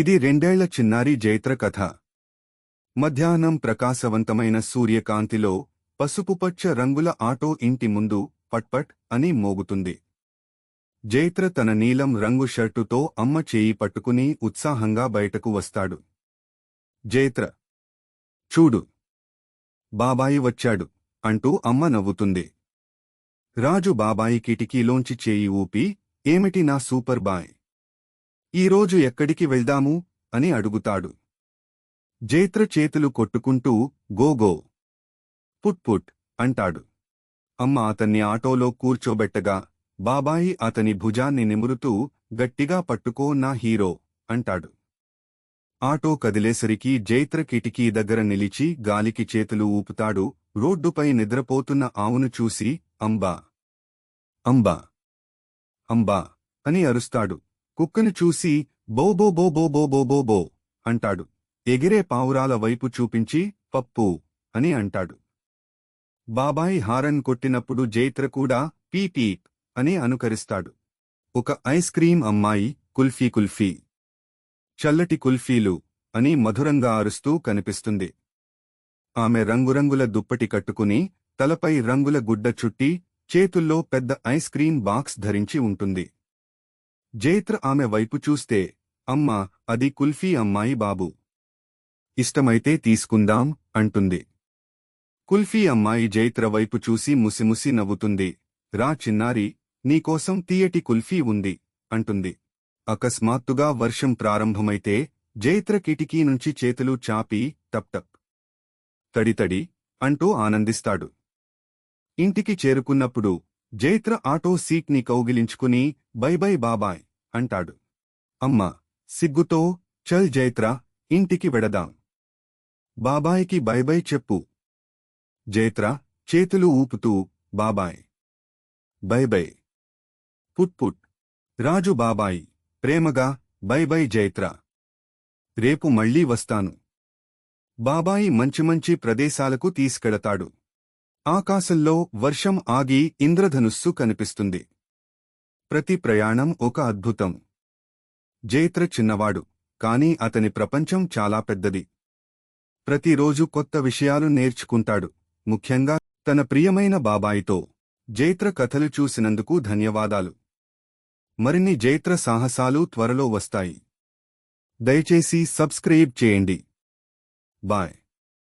ఇది రెండేళ్ళ చిన్నారి జైత్ర కథ. మధ్యాహ్నం ప్రకాశవంతమైన సూర్యకాంతిలో పసుపుపచ్చ రంగుల ఆటో ఇంటి ముందు పట్పట్ అని మోగుతుంది. జైత్ర తన నీలం రంగు షర్టుతో అమ్మ చేయి పట్టుకుని ఉత్సాహంగా బయటకు వస్తాడు. జైత్ర చూడు బాబాయి వచ్చాడు అంటూ అమ్మ నవ్వుతుంది. రాజు బాబాయి కిటికీలోంచి చేయి ఊపి ఏమిటి నా సూపర్ బాయ్? ఈరోజు ఎక్కడికి వెళ్దాము అని అడుగుతాడు. జైత్ర చేతులు కొట్టుకుంటూ గోగో పుట్ పుట్ అంటాడు. అమ్మ అతన్ని ఆటోలో కూర్చోబెట్టగా బాబాయి అతని భుజాన్ని నిమురుతూ గట్టిగా పట్టుకో నా హీరో అంటాడు. ఆటో కదిలేసరికి జైత్ర కిటికీ దగ్గర నిలిచి గాలికి చేతులు ఊపుతాడు. రోడ్డుపై నిద్రపోతున్న ఆవును చూసి అంబా అంబా అంబా అని అరుస్తాడు. కుక్కను చూసి బో బో బో బో బో బో బో బో అంటాడు. ఎగిరే పావురాల వైపు చూపించి పప్పు అని అంటాడు. బాబాయి హారన్ కొట్టినప్పుడు జైత్ర కూడా పీపీప్ అని అనుకరిస్తాడు. ఒక ఐస్ క్రీం అమ్మాయి కుల్ఫీ కుల్ఫీ చల్లటి కుల్ఫీలు అని మధురంగా అరుస్తూ కనిపిస్తుంది. ఆమె రంగురంగుల దుప్పటి కట్టుకుని తలపై రంగుల గుడ్డ చుట్టి చేతుల్లో పెద్ద ఐస్ క్రీం బాక్స్ ధరించి ఉంటుంది. జైత్ర ఆమె వైపు చూస్తే అమ్మా అది కుల్ఫీ అమ్మాయి బాబు. ఇష్టమైతే తీసుకుందాం అంటుంది. కుల్ఫీ అమ్మాయి జైత్ర వైపు చూసి ముసిముసి నవ్వుతుంది. రా చిన్నారి నీకోసం తీయటి కుల్ఫీ ఉంది అంటుంది. అకస్మాత్తుగా వర్షం ప్రారంభమైతే జైత్ర కిటికీ నుంచి చేతులు చాపి టప్టప్ తడితడి అంటూ ఆనందిస్తాడు. ఇంటికి చేరుకున్నప్పుడు జైత్ర ఆటో సీట్ని కౌగిలించుకుని బై బై బాబాయ్ అంటాడు. అమ్మ సిగ్గుతో చల్ జైత్ర ఇంటికి వెడదాం. బాబాయికి బై బై చెప్పు. జైత్ర చేతులు ఊపుతూ బాబాయ్ బై బై. పుట్ పుట్. రాజు బాబాయి ప్రేమగా బై బై జైత్ర. రేపు మళ్ళీ వస్తాను. బాబాయి మంచి మంచి ప్రదేశాలకు తీసుకెడతాడు. ఆకాశంలో వర్షం ఆగి ఇంద్రధనుస్సు కనిపిస్తుంది. ప్రతి ప్రయాణం ఒక అద్భుతం. జైత్ర చిన్నవాడు కాని అతని ప్రపంచం చాలా పెద్దది. ప్రతిరోజు కొత్త విషయాలు నేర్చుకుంటాడు. ముఖ్యంగా తన ప్రియమైన బాబాయితో జైత్ర కథలు చూసినందుకు ధన్యవాదాలు. మరిన్ని జైత్ర సాహసాలు త్వరలో వస్తాయి. దయచేసి సబ్స్క్రైబ్ చేయండి. బాయ్.